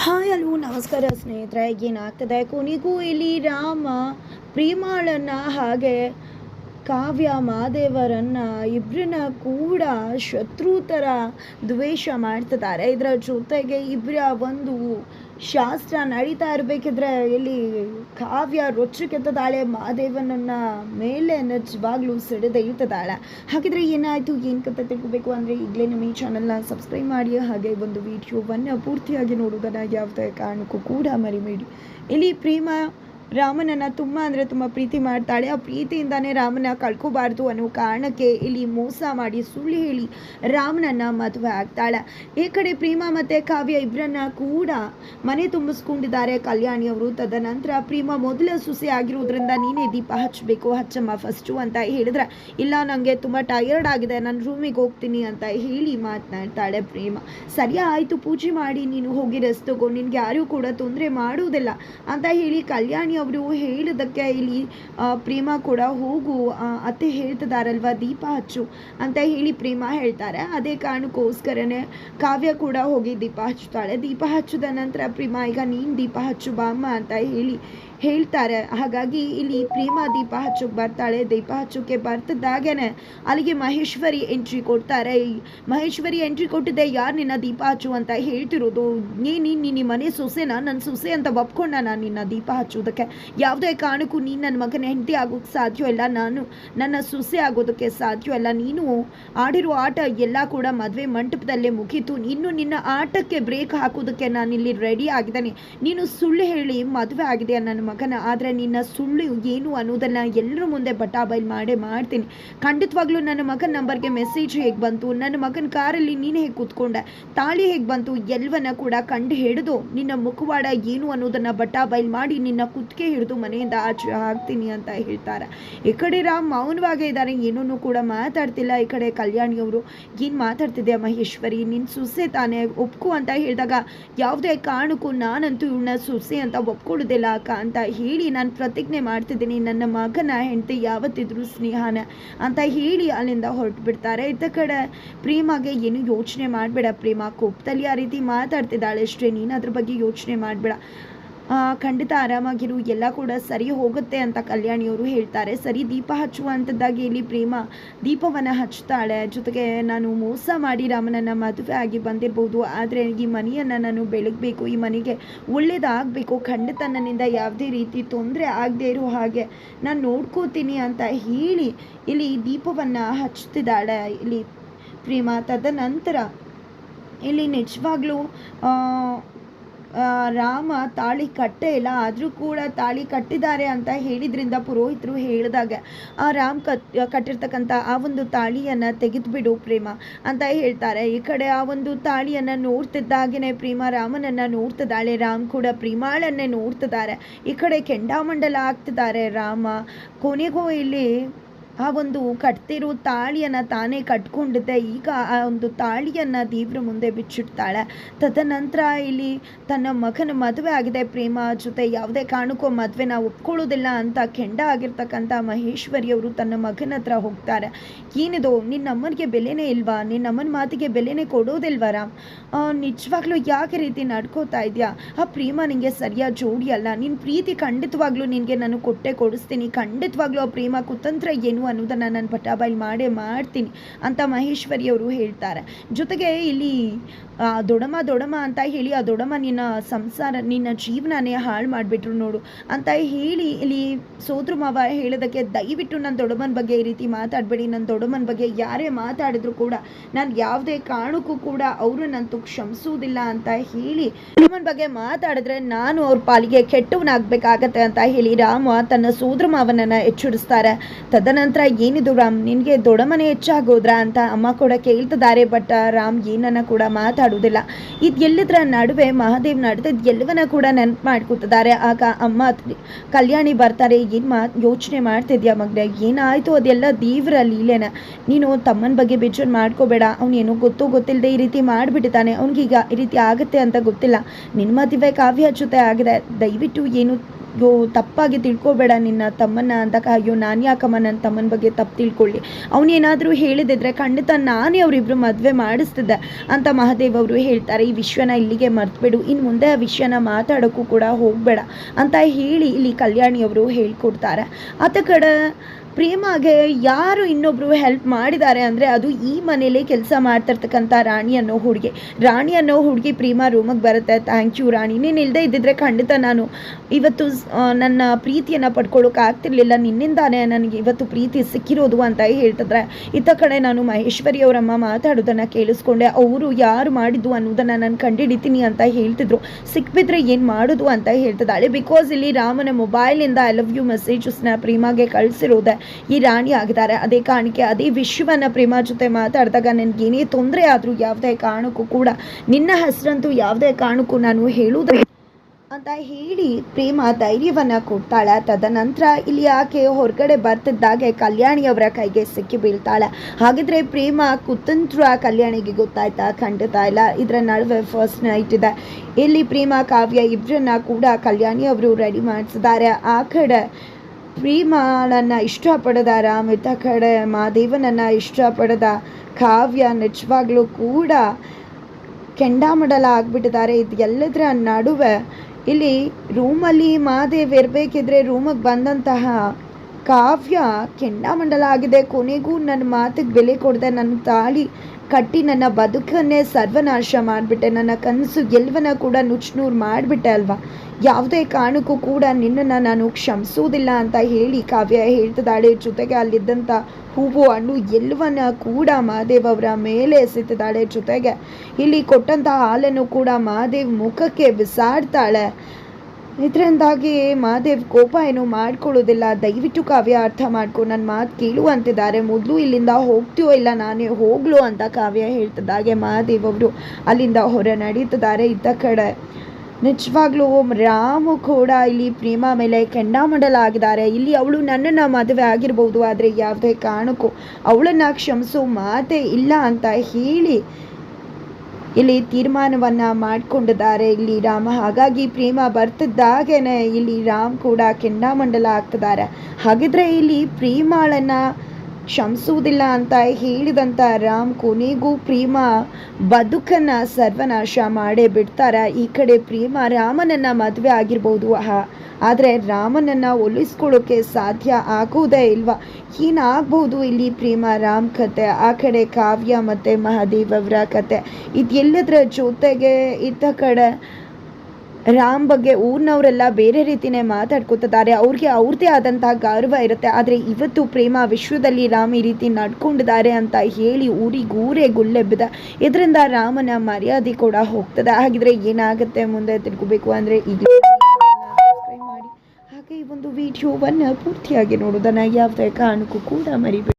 Hi ಅಲ್ವೋ ನಮಸ್ಕಾರ ಸ್ನೇಹಿತರೆ, ಏನಾಗ್ತದೆ? ಕೊನೆಗೂ ಇಲ್ಲಿ ರಾಮ, ಪ್ರೇಮಾಳನ್ನ ಹಾಗೆ ಕಾವ್ಯ, ಮಾದೇವರನ್ನ ಇಬ್ಬರನ್ನ ಕೂಡ ಶತ್ರು ಥರ ದ್ವೇಷ ಮಾಡ್ತಿದ್ದಾರೆ. ಇದರ ಜೊತೆಗೆ ಇಬ್ಬರ ಒಂದು ಶಾಸ್ತ್ರ ನಡೀತಾ ಇರಬೇಕಿದ್ರೆ ಇಲ್ಲಿ ಕಾವ್ಯ ರೊಚ್ಚಕ್ಕೆತ್ತದಾಳೆ ಮಹಾದೇವನನ್ನ ಮೇಲೆ ನಿಜವಾಗ್ಲೂ ಸಿಡಿದು ಇಳ್ತದಾಳೆ ಹಾಗಿದ್ರೆ ಏನಾಯಿತು? ಏನು ಕತೆ ತಿಳ್ಕೋಬೇಕು ಅಂದರೆ ಈಗಲೇ ನಮ್ಮ ಈ ಚಾನಲ್ನ ಸಬ್ಸ್ಕ್ರೈಬ್ ಮಾಡಿ, ಹಾಗೆ ಒಂದು ವಿಡಿಯೋವನ್ನು ಪೂರ್ತಿಯಾಗಿ ನೋಡೋದನ್ನು ಯಾವುದೇ ಕಾರಣಕ್ಕೂ ಕೂಡ ಮರಿಬೇಡಿ. ಇಲ್ಲಿ ಪ್ರೇಮ ರಾಮನನ್ನ ತುಂಬ ಅಂದರೆ ತುಂಬ ಪ್ರೀತಿ ಮಾಡ್ತಾಳೆ. ಆ ಪ್ರೀತಿಯಿಂದಾನೇ ರಾಮನ ಕಳ್ಕೋಬಾರ್ದು ಅನ್ನೋ ಕಾರಣಕ್ಕೆ ಇಲ್ಲಿ ಮೋಸ ಮಾಡಿ ಸುಳ್ಳು ಹೇಳಿ ರಾಮನನ್ನ ಮದುವೆ ಆಗ್ತಾಳೆ. ಈ ಕಡೆ ಪ್ರೇಮ ಮತ್ತು ಕಾವ್ಯ ಇಬ್ಬರನ್ನ ಕೂಡ ಮನೆ ತುಂಬಿಸ್ಕೊಂಡಿದ್ದಾರೆ. ಕಲ್ಯಾಣಿ ಅವರು ತದನಂತರ ಪ್ರೇಮ ಮೊದಲ ಸುಸಿ ಆಗಿರೋದ್ರಿಂದ ನೀನೇ ದೀಪ ಹಚ್ಚಬೇಕು, ಹಚ್ಚಮ್ಮ ಫಸ್ಟು ಅಂತ ಹೇಳಿದ್ರೆ, ಇಲ್ಲ ನನಗೆ ತುಂಬ ಟಯರ್ಡ್ ಆಗಿದೆ, ನಾನು ರೂಮಿಗೆ ಹೋಗ್ತೀನಿ ಅಂತ ಹೇಳಿ ಮಾತನಾಡ್ತಾಳೆ ಪ್ರೇಮ. ಸರಿ ಆಯಿತು, ಪೂಜೆ ಮಾಡಿ, ನೀನು ಹೋಗಿ ರೆಸ್ಟ್ ತಗೋ, ನಿನ್ಗೆ ಯಾರೂ ಕೂಡ ತೊಂದರೆ ಮಾಡುವುದಿಲ್ಲ ಅಂತ ಹೇಳಿ ಕಲ್ಯಾಣಿ ಅವರು ಹೇಳಿದ್ದಕ್ಕೆ ಇಲ್ಲಿ ಪ್ರೇಮಾ ಕೂಡ ಹೋಗು ಅತ್ತೆ ಹೇಳ್ತಿದಾರಲ್ವ ದೀಪ ಹಚ್ಚು ಅಂತ ಹೇಳಿ ಪ್ರೇಮ ಹೇಳ್ತಾರೆ. ಅದೇ ಕಾರಣಕ್ಕೋಸ್ಕರನೇ ಕಾವ್ಯ ಕೂಡ ಹೋಗಿ ದೀಪ ಹಚ್ಚುತ್ತಾಳೆ. ದೀಪ ಹಚ್ಚಿದ ನಂತರ ಪ್ರೇಮ, ಈಗ ನೀನು ದೀಪ ಹಚ್ಚು ಬಾಮ್ಮ ಅಂತ ಹೇಳಿ ಹೇಳ್ತಾರೆ. ಹಾಗಾಗಿ ಇಲ್ಲಿ ಪ್ರೇಮ ದೀಪ ಹಚ್ಚೋಕೆ ಬರ್ತಾಳೆ. ದೀಪ ಹಚ್ಚೋಕೆ ಬರ್ತಿದ್ದಾಗೇನೆ ಅಲ್ಲಿಗೆ ಮಹೇಶ್ವರಿ ಎಂಟ್ರಿ ಕೊಡ್ತಾರೆ. ಮಹೇಶ್ವರಿ ಎಂಟ್ರಿ ಕೊಟ್ಟಿದ್ದೆ ಯಾರು ನಿನ್ನ ದೀಪ ಹಚ್ಚು ಅಂತ ಹೇಳ್ತಿರೋದು? ನೀ ನೀನು ನಿನ್ನ ಮನೆ ಸೊಸೆನ? ನನ್ನ ಸೊಸೆ ಅಂತ ಒಪ್ಕೊಂಡ ನಾನು ನಿನ್ನ ದೀಪ ಹಚ್ಚೋದಕ್ಕೆ? ಯಾವುದೇ ಕಾರಣಕ್ಕೂ ನೀನು ನನ್ನ ಮಗನ ಹೆಂಡತಿ ಆಗೋಕ್ಕೆ ಸಾಧ್ಯವಿಲ್ಲ. ನಾನು ನನ್ನ ಸೊಸೆ ಆಗೋದಕ್ಕೆ ಸಾಧ್ಯವಿಲ್ಲ. ನೀನು ಆಡಿರೋ ಆಟ ಎಲ್ಲ ಕೂಡ ಮದುವೆ ಮಂಟಪದಲ್ಲೇ ಮುಗೀತು. ಇನ್ನು ನಿನ್ನ ಆಟಕ್ಕೆ ಬ್ರೇಕ್ ಹಾಕೋದಕ್ಕೆ ನಾನಿಲ್ಲಿ ರೆಡಿ ಆಗಿದ್ದಾನೆ. ನೀನು ಸುಳ್ಳು ಹೇಳಿ ಮದುವೆ ಆಗಿದೆ ನನ್ನ ಮಗನ? ಆದರೆ ನಿನ್ನ ಸುಳ್ಳು ಏನು ಅನ್ನೋದನ್ನು ಎಲ್ಲರ ಮುಂದೆ ಬಟಾಬೈಲ್ ಮಾಡೇ ಮಾಡ್ತೀನಿ. ಖಂಡಿತವಾಗ್ಲೂ ನನ್ನ ಮಗನ ನಂಬರ್ಗೆ ಮೆಸೇಜ್ ಹೇಗೆ ಬಂತು? ನನ್ನ ಮಗನ ಕಾರಲ್ಲಿ ನೀನು ಹೇಗೆ ಕೂತ್ಕೊಂಡೆ? ತಾಳಿ ಹೇಗೆ ಬಂತು? ಎಲ್ಲವನ್ನ ಕೂಡ ಕಂಡು ಹಿಡಿದು ನಿನ್ನ ಮುಖವಾಡ ಏನು ಅನ್ನೋದನ್ನು ಬಟಾಬೈಲ್ ಮಾಡಿ ನಿನ್ನ ಕುತ್ತಿಗೆ ಹಿಡಿದು ಮನೆಯಿಂದ ಆಚೆ ಹಾಕ್ತೀನಿ ಅಂತ ಹೇಳ್ತಾರೆ. ಈ ಕಡೆ ರಾಮ್ ಮೌನವಾಗೇ ಇದ್ದಾರೆ. ಏನೂ ಕೂಡ ಮಾತಾಡ್ತಿಲ್ಲ. ಈ ಕಡೆ ಕಲ್ಯಾಣಿಯವರು ಏನು ಮಾತಾಡ್ತಿದ್ದೆ ಮಹೇಶ್ವರಿ? ನಿನ್ನ ಸುಸೆ ತಾನೇ ಒಪ್ಕು ಅಂತ ಹೇಳಿದಾಗ, ಯಾವುದೇ ಕಾರಣಕ್ಕೂ ನಾನಂತೂ ಇವಳನ್ನ ಸುಸೆ ಅಂತ ಒಪ್ಕೊಳ್ಳೋದಿಲ್ಲ ಅಕ್ಕ ಅಂತ ಹೇಳಿ ನಾನು ಪ್ರತಿಜ್ಞೆ ಮಾಡ್ತಿದ್ದೀನಿ. ನನ್ನ ಮಗನ ಹೆಂಡತಿ ಯಾವತ್ತಿದ್ರು ಸ್ನೇಹನ ಅಂತ ಹೇಳಿ ಅಲ್ಲಿಂದ ಹೊರಟು ಬಿಡ್ತಾರೆ ಇತ್ತ ಕಡೆ ಪ್ರೇಮಾಗೆ ಏನು ಯೋಚನೆ ಮಾಡಬೇಡ ಪ್ರೇಮ. ಕೋಪದಲ್ಲಿ ಆ ರೀತಿ ಮಾತಾಡ್ತಿದ್ದಾಳೆ ಅಷ್ಟೇ. ನೀನು ಅದ್ರ ಬಗ್ಗೆ ಯೋಚನೆ ಮಾಡಬೇಡ. ಖಂಡಿತ ಆರಾಮಾಗಿರು, ಎಲ್ಲ ಕೂಡ ಸರಿ ಹೋಗುತ್ತೆ ಅಂತ ಕಲ್ಯಾಣಿಯವರು ಹೇಳ್ತಾರೆ. ಸರಿ, ದೀಪ ಹಚ್ಚುವಂಥದ್ದಾಗಿ ಇಲ್ಲಿ ಪ್ರೇಮ ದೀಪವನ್ನು ಹಚ್ತಾಳೆ ಜೊತೆಗೆ ನಾನು ಮೋಸ ಮಾಡಿ ರಾಮನನ್ನು ಮದುವೆ ಆಗಿ ಬಂದಿರ್ಬೋದು. ಆದರೆ ಈ ಮನೆಯನ್ನು ನಾನು ಬೆಳಗಬೇಕು, ಈ ಮನೆಗೆ ಒಳ್ಳೇದಾಗಬೇಕು. ಖಂಡಿತ ನನ್ನಿಂದ ಯಾವುದೇ ರೀತಿ ತೊಂದರೆ ಆಗದೇ ಇರೋ ಹಾಗೆ ನಾನು ನೋಡ್ಕೋತೀನಿ ಅಂತ ಹೇಳಿ ಇಲ್ಲಿ ದೀಪವನ್ನು ಹಚ್ತಿದ್ದಾಳೆ ಇಲ್ಲಿ ಪ್ರೇಮ. ತದನಂತರ ಇಲ್ಲಿ ನಿಜವಾಗ್ಲೂ ರಾಮ ತಾಳಿ ಕಟ್ಟೇ ಇಲ್ಲ. ಆದರೂ ಕೂಡ ತಾಳಿ ಕಟ್ಟಿದ್ದಾರೆ ಅಂತ ಹೇಳಿದ್ರಿಂದ ಪುರೋಹಿತರು ಹೇಳಿದಾಗ, ಆ ರಾಮ್ ಕಟ್, ಕಟ್ಟಿರ್ತಕ್ಕಂಥ ಆ ಒಂದು ತಾಳಿಯನ್ನು ತೆಗೆದುಬಿಡು ಪ್ರೇಮ ಅಂತ ಹೇಳ್ತಾರೆ. ಈ ಕಡೆ ಆ ಒಂದು ತಾಳಿಯನ್ನು ನೋಡ್ತಿದ್ದಾಗೇನೆ ಪ್ರೇಮ ರಾಮನನ್ನು ನೋಡ್ತಿದ್ದಾಳೆ. ರಾಮ್ ಕೂಡ ಪ್ರೇಮಾಳನ್ನೇ ನೋಡ್ತಿದ್ದಾರೆ. ಈ ಕಡೆ ಕೆಂಡಾಮಂಡಲ ಆಗ್ತಿದ್ದಾರೆ ರಾಮ. ಕೊನೆಗೂ ಇಲ್ಲಿ ಆ ಒಂದು ಕಟ್ತಿರೋ ತಾಳಿಯನ್ನು ತಾನೇ ಕಟ್ಕೊಂಡಿದ್ದೆ. ಈಗ ಆ ಒಂದು ತಾಳಿಯನ್ನು ದೇವ್ರ ಮುಂದೆ ಬಿಚ್ಚಿಡ್ತಾಳೆ. ತದನಂತರ ಇಲ್ಲಿ ತನ್ನ ಮಗನ ಮದುವೆ ಆಗಿದೆ ಪ್ರೇಮ ಜೊತೆ. ಯಾವುದೇ ಕಾರಣಕ್ಕೂ ಮದುವೆನ ಒಪ್ಕೊಳ್ಳೋದಿಲ್ಲ ಅಂತ ಕೆಂಡ ಆಗಿರ್ತಕ್ಕಂಥ ಮಹೇಶ್ವರಿಯವರು ತನ್ನ ಮಗನ ಹತ್ರ ಹೋಗ್ತಾರೆ. ಏನಿದು ನಿನ್ನಮ್ಮನಿಗೆ ಬೆಲೆನೇ ಇಲ್ವಾ? ನಿನ್ನಮ್ಮನ ಮಾತಿಗೆ ಬೆಲೆನೇ ಕೊಡೋದಿಲ್ವಾ ರಾಮ್? ನಿಜವಾಗ್ಲೂ ಯಾಕೆ ರೀತಿ ನಡ್ಕೋತಾ ಇದೆಯಾ? ಆ, ಪ್ರೇಮ ನಿನಗೆ ಸರಿಯಾದ ಜೋಡಿ ಅಲ್ಲ. ನಿನ್ನ ಪ್ರೀತಿ ಖಂಡಿತವಾಗ್ಲೂ ನಿನಗೆ ನಾನು ಕೊಟ್ಟೆ ಕೊಡಿಸ್ತೀನಿ. ಖಂಡಿತವಾಗ್ಲೂ ಆ ಪ್ರೇಮ ಕುತಂತ್ರ ಏನು ಅನ್ನೋದನ್ನು ನಾನು ಪಟಾಬೈಲ್ ಮಾಡೇ ಮಾಡ್ತೀನಿ ಅಂತ ಮಹೇಶ್ವರಿ ಅವರು ಹೇಳ್ತಾರೆ. ಜೊತೆಗೆ ಇಲ್ಲಿ ದೊಡಮ ದೊಡಮ ಅಂತ ಹೇಳಿ ಆ ದೊಡಮ ನಿನ್ನ ಸಂಸಾರ, ನಿನ್ನ ಜೀವನನೇ ಹಾಳು ಮಾಡಿಬಿಟ್ರು ನೋಡು ಅಂತ ಹೇಳಿ ಇಲ್ಲಿ ಸೋದ್ರ ಮಾವ ಹೇಳೋದಕ್ಕೆ ದಯವಿಟ್ಟು ನನ್ನ ದೊಡಮನ ಬಗ್ಗೆ ಈ ರೀತಿ ಮಾತಾಡಬೇಡಿ. ನನ್ನ ದೊಡಮನ ಬಗ್ಗೆ ಯಾರೇ ಮಾತಾಡಿದ್ರು ಕೂಡ ನಾನು ಯಾವುದೇ ಕಾರಣಕ್ಕೂ ಕೂಡ ಅವರು ನಂತು ಕ್ಷಮಿಸುವುದಿಲ್ಲ ಅಂತ ಹೇಳಿ ದೊಡಮನ ಬಗ್ಗೆ ಮಾತಾಡಿದ್ರೆ ನಾನು ಅವ್ರ ಪಾಲಿಗೆ ಕೆಟ್ಟವನಾಗಬೇಕಾಗತ್ತೆ ಅಂತ ಹೇಳಿ ರಾಮ ತನ್ನ ಸೋದ್ರ ಮಾವನನ್ನ ಎಚ್ಚರಿಸ್ತಾರೆ. ತದನಂತರ ಏನಿದು ರಾಮ್? ನಿನಗೆ ದೊಡ್ಡ ಮನೆ ಹೆಚ್ಚಾಗೋದ್ರ ಅಂತ ಅಮ್ಮ ಕೂಡ ಕೇಳ್ತಿದ್ದಾರೆ ಬಟ್ ರಾಮ್ ಏನನ್ನ ಕೂಡ ಮಾತಾಡುವುದಿಲ್ಲ. ಇದು ಎಲ್ಲದರ ನಡುವೆ ಮಹಾದೇವ್ ನಡೆದಿದ್ದು ಎಲ್ಲವನ್ನ ಕೂಡ ನೆನಪು ಮಾಡ್ಕೊತಿದ್ದಾರೆ. ಆಗ ಅಮ್ಮ ಕಲ್ಯಾಣಿ ಬರ್ತಾರೆ, ಏನು ಮಾ, ಯೋಚನೆ ಮಾಡ್ತಿದ್ಯಾ ಮಗ್ನೆ? ಏನಾಯಿತು ಅದೆಲ್ಲ ದೇವ್ರ ಲೀಲೆನ? ನೀನು ತಮ್ಮನ ಬಗ್ಗೆ ಬೇಜಾರು ಮಾಡ್ಕೋಬೇಡ. ಅವನೇನು ಗೊತ್ತೋ ಗೊತ್ತಿಲ್ಲದೆ ಈ ರೀತಿ ಮಾಡಿಬಿಟ್ಟಿದ್ದಾನೆ. ಅವ್ನಿಗೀಗ ಈ ರೀತಿ ಆಗುತ್ತೆ ಅಂತ ಗೊತ್ತಿಲ್ಲ. ನಿನ್ನ ಮದುವೆ ಕಾವ್ಯ ಜೊತೆ ಆಗಿದೆ. ದಯವಿಟ್ಟು ಏನು ಅಯ್ಯೋ ತಪ್ಪಾಗಿ ತಿಳ್ಕೊಬೇಡ ನಿನ್ನ ತಮ್ಮನ್ನ ಅಂದಾಗ ಅಯ್ಯೋ, ನಾನು ಯಾಕಮ್ಮ ನನ್ನ ತಮ್ಮನ ಬಗ್ಗೆ ತಪ್ಪು ತಿಳ್ಕೊಳ್ಳಿ. ಅವನೇನಾದರೂ ಹೇಳಿದಿದ್ರೆ ಖಂಡಿತ ನಾನೇ ಅವರಿಬ್ಬರು ಮದುವೆ ಮಾಡಿಸ್ತಿದ್ದೆ ಅಂತ ಮಹಾದೇವ್ ಅವರು ಹೇಳ್ತಾರೆ. ಈ ವಿಷಯನ ಇಲ್ಲಿಗೆ ಮರ್ತ್ಬೇಡು. ಇನ್ನು ಮುಂದೆ ಆ ವಿಷಯನ ಮಾತಾಡೋಕ್ಕೂ ಕೂಡ ಹೋಗಬೇಡ ಅಂತ ಹೇಳಿ ಇಲ್ಲಿ ಕಲ್ಯಾಣಿಯವರು ಹೇಳ್ಕೊಡ್ತಾರೆ. ಆತ ಕಡೆ ಪ್ರೇಮಾಗೆ ಯಾರು ಇನ್ನೊಬ್ರು ಹೆಲ್ಪ್ ಮಾಡಿದ್ದಾರೆ ಅಂದರೆ ಅದು ಈ ಮನೇಲಿ ಕೆಲಸ ಮಾಡ್ತಿರ್ತಕ್ಕಂಥ ರಾಣಿ ಅನ್ನೋ ಹುಡುಗಿ. ರಾಣಿ ಅನ್ನೋ ಹುಡುಗಿ ಪ್ರೇಮ ರೂಮಿಗೆ ಬರುತ್ತೆ. Thank you Rani. ನೀನು ಇಲ್ಲದೆ ಇದ್ದಿದ್ರೆ ಖಂಡಿತ ನಾನು ಇವತ್ತು ನನ್ನ ಪ್ರೀತಿಯನ್ನು ಪಡ್ಕೊಳ್ಳೋಕೆ ಆಗ್ತಿರ್ಲಿಲ್ಲ. ನಿನ್ನಿಂದಾನೇ ನನಗೆ ಇವತ್ತು ಪ್ರೀತಿ ಸಿಕ್ಕಿರೋದು ಅಂತ ಹೇಳ್ತಿದ್ರೆ ಇತ್ತ ಕಡೆ ನಾನು ಮಹೇಶ್ವರಿ ಅವರಮ್ಮ ಮಾತಾಡೋದನ್ನು ಕೇಳಿಸ್ಕೊಂಡೆ. ಅವರು ಯಾರು ಮಾಡಿದ್ದು ಅನ್ನೋದನ್ನು ನಾನು ಕಂಡುಹಿಡಿತೀನಿ ಅಂತ ಹೇಳ್ತಿದ್ರು. ಸಿಕ್ಬಿದ್ರೆ ಏನು ಮಾಡೋದು ಅಂತ ಹೇಳ್ತಿದ್ದಾಳೆ. ಬಿಕಾಸ್ ಇಲ್ಲಿ ರಾಮನ ಮೊಬೈಲಿಂದ ಐ ಲವ್ ಯು ಮೆಸೇಜಸ್ನ ಪ್ರೇಮಾಗೆ ಕಳಿಸಿರೋದೆ. ಈ ರಾಣಿ ಆಗಿದ್ದಾರೆ. ಅದೇ ಕಾಣಿಕೆ, ಅದೇ ವಿಶ್ವವನ್ನು ಪ್ರೇಮ ಜೊತೆ ಮಾತಾಡಿದಾಗ ನನಗೇನೇ ತೊಂದರೆ ಆದರೂ ಯಾವುದೇ ಕಾರಣಕ್ಕೂ ಕೂಡ ನಿನ್ನ ಹೆಸರಂತೂ ಯಾವುದೇ ಕಾರಣಕ್ಕೂ ನಾನು ಹೇಳುವುದ ಅಂತ ಹೇಳಿ ಪ್ರೇಮ ಧೈರ್ಯವನ್ನು ಕೊಡ್ತಾಳೆ. ತದನಂತರ ಇಲ್ಲಿ ಆಕೆ ಹೊರಗಡೆ ಬರ್ತಿದ್ದಾಗೆ ಕಲ್ಯಾಣಿಯವರ ಕೈಗೆ ಸಿಕ್ಕಿ ಬೀಳ್ತಾಳೆ. ಹಾಗಿದ್ರೆ ಪ್ರೇಮ ಕುತಂತ್ರ ಕಲ್ಯಾಣಿಗೆ ಗೊತ್ತಾಯ್ತಾ? ಖಂಡಿತ ಇಲ್ಲ. ಇದರ ನಡುವೆ ಫಸ್ಟ್ ನೈಟ್ ಇದೆ. ಇಲ್ಲಿ ಪ್ರೇಮ ಕಾವ್ಯ ಇಬ್ಬರನ್ನ ಕೂಡ ಕಲ್ಯಾಣಿ ಅವರು ರೆಡಿ ಮಾಡಿಸಿದ್ದಾರೆ. ಆ ಕಡೆ ಪ್ರೇಮಳನ್ನ ಇಷ್ಟಪಡದ ರಾಮಿತ ಕಡೆ, ಮಾದೇವನನ್ನ ಇಷ್ಟಪಡದ ಕಾವ್ಯ ನಿಜವಾಗ್ಲೂ ಕೂಡ ಕೆಂಡಾಮಡಲ ಆಗಿಬಿಟ್ಟಿದ್ದಾರೆ ಇದು ಎಲ್ಲದರ ನಡುವೆ ಇಲ್ಲಿ ರೂಮಲ್ಲಿ ಮಾದೇವ್ ಇರಬೇಕಿದ್ರೆ ರೂಮಿಗೆ ಬಂದಂತಹ ಕಾವ್ಯ ಕೆಂಡಾಮಂಡಲ ಆಗಿದೆ ಕೊನೆಗೂ ನನ್ನ ಮಾತಿಗೆ ಬೆಲೆ ಕೊಡದೆ ನನ್ನ ತಾಳಿ ಕಟ್ಟಿ ನನ್ನ ಬದುಕನ್ನೇ ಸರ್ವನಾಶ ಮಾಡಿಬಿಟ್ಟೆ. ನನ್ನ ಕನಸು ಗೆಲ್ವನ ಕೂಡ ನುಚ್ನೂರು ಮಾಡಿಬಿಟ್ಟೆ ಅಲ್ವಾ? ಯಾವುದೇ ಕಾರಣಕ್ಕೂ ಕೂಡ ನಿನ್ನನ್ನು ನಾನು ಕ್ಷಮಿಸೋದಿಲ್ಲ ಅಂತ ಹೇಳಿ ಕಾವ್ಯ ಹೇಳ್ತಿದ್ದಾಳೆ. ಜೊತೆಗೆ ಅಲ್ಲಿದ್ದಂಥ ಹೂವು, ಹಣ್ಣು ಎಲ್ಲವನ್ನ ಕೂಡ ಮಹಾದೇವ್ ಅವರ ಮೇಲೆ ಎಸೆತಿದ್ದಾಳೆ. ಜೊತೆಗೆ ಇಲ್ಲಿ ಕೊಟ್ಟಂಥ ಹಾಲನ್ನು ಕೂಡ ಮಹಾದೇವ್ ಮುಖಕ್ಕೆ ಬಿಸಾಡ್ತಾಳೆ. ಇದರಿಂದಾಗಿ ಮಹಾದೇವ್ ಕೋಪ ಏನು ಮಾಡ್ಕೊಳ್ಳೋದಿಲ್ಲ ದಯವಿಟ್ಟು ಕಾವ್ಯ ಅರ್ಥ ಮಾಡ್ಕೊ. ನನ್ನ ಮಾತು ಕೇಳು ಅಂತಿದ್ದಾರೆ ಮೊದಲು ಇಲ್ಲಿಂದ ಹೋಗ್ತೀವೋ ಇಲ್ಲ, ನಾನೇ ಹೋಗ್ಲು ಅಂತ ಕಾವ್ಯ ಹೇಳ್ತಿದ್ದಾಗೆ ಮಹಾದೇವ್ ಅವರು ಅಲ್ಲಿಂದ ಹೊರ ನಡೀತಿದ್ದಾರೆ. ಇದ್ದ ಕಡೆ ನಿಜವಾಗ್ಲೂ ರಾಮು ಕೂಡ ಇಲ್ಲಿ ಪ್ರೇಮ ಮೇಲೆ ಕೆಂಡಾಮಂಡಲ ಆಗಿದ್ದಾರೆ ಇಲ್ಲಿ ಅವಳು ನನ್ನನ್ನು ಮದುವೆ ಆಗಿರ್ಬೋದು, ಆದರೆ ಯಾವುದೇ ಕಾರಣಕ್ಕೂ ಅವಳನ್ನು ಕ್ಷಮಿಸೋ ಮಾತೇ ಇಲ್ಲ ಅಂತ ಹೇಳಿ ಇಲ್ಲಿ ತೀರ್ಮಾನವನ್ನ ಮಾಡ್ಕೊಂಡಿದ್ದಾರೆ. ಇಲ್ಲಿ ರಾಮ, ಹಾಗಾಗಿ ಪ್ರೇಮ ಬರ್ತಿದ್ದಾಗೇನೆ ಇಲ್ಲಿ ರಾಮ್ ಕೂಡ ಕೆಂಡಾಮಂಡಲ ಆಗ್ತಿದ್ದಾರೆ ಹಾಗಿದ್ರೆ ಇಲ್ಲಿ ಪ್ರೇಮಾಳನ್ನ ಕ್ಷಮಿಸುವುದಿಲ್ಲ ಅಂತ ಹೇಳಿದಂಥ ರಾಮ್ ಕೊನೆಗೂ ಪ್ರೇಮ ಬದುಕನ್ನು ಸರ್ವನಾಶ ಮಾಡೇ ಬಿಡ್ತಾರೆ. ಈ ಕಡೆ ಪ್ರೇಮ ರಾಮನನ್ನು ಮದುವೆ ಆಗಿರ್ಬೋದು. ಆದರೆ ರಾಮನನ್ನು ಒಲಿಸ್ಕೊಳ್ಳೋಕೆ ಸಾಧ್ಯ ಆಗೋದೇ ಇಲ್ವಾ? ಏನಾಗ್ಬೋದು ಇಲ್ಲಿ ಪ್ರೇಮ ರಾಮ್ ಕತೆ, ಆ ಕಡೆ ಕಾವ್ಯ ಮತ್ತು ಮಹಾದೇವ್ ಅವರ ಕತೆ. ಇದೆಲ್ಲದರ ಜೊತೆಗೆ ಇತ್ತ ಕಡೆ ರಾಮ್ ಬಗ್ಗೆ ಊರಿನವರೆಲ್ಲ ಬೇರೆ ರೀತಿನೇ ಮಾತಾಡ್ಕೊತಿದ್ದಾರೆ. ಅವ್ರಿಗೆ ಅವ್ರದ್ದೇ ಆದಂತಹ ಗೌರವ ಇರುತ್ತೆ. ಆದರೆ ಇವತ್ತು ಪ್ರೇಮ ವಿಶ್ವದಲ್ಲಿ ರಾಮ್ ಈ ರೀತಿ ನಡ್ಕೊಂಡಿದ್ದಾರೆ ಅಂತ ಹೇಳಿ ಊರಿಗೂರೇ ಗುಲ್ಲೆಬ್ಬಿದೆ ಇದರಿಂದ ರಾಮನ ಮರ್ಯಾದೆ ಕೂಡ ಹೋಗ್ತದೆ. ಹಾಗಿದ್ರೆ ಏನಾಗುತ್ತೆ ಮುಂದೆ ತಿಳ್ಕೊಬೇಕು ಅಂದರೆ ಈಗ ಹಾಗೆ ಈ ಒಂದು ವಿಡಿಯೋವನ್ನು ಪೂರ್ತಿಯಾಗಿ ನೋಡೋದನ್ನು ಯಾವುದೇ ಕಾರಣಕ್ಕೂ ಕೂಡ ಮರಿಬೇಡಿ.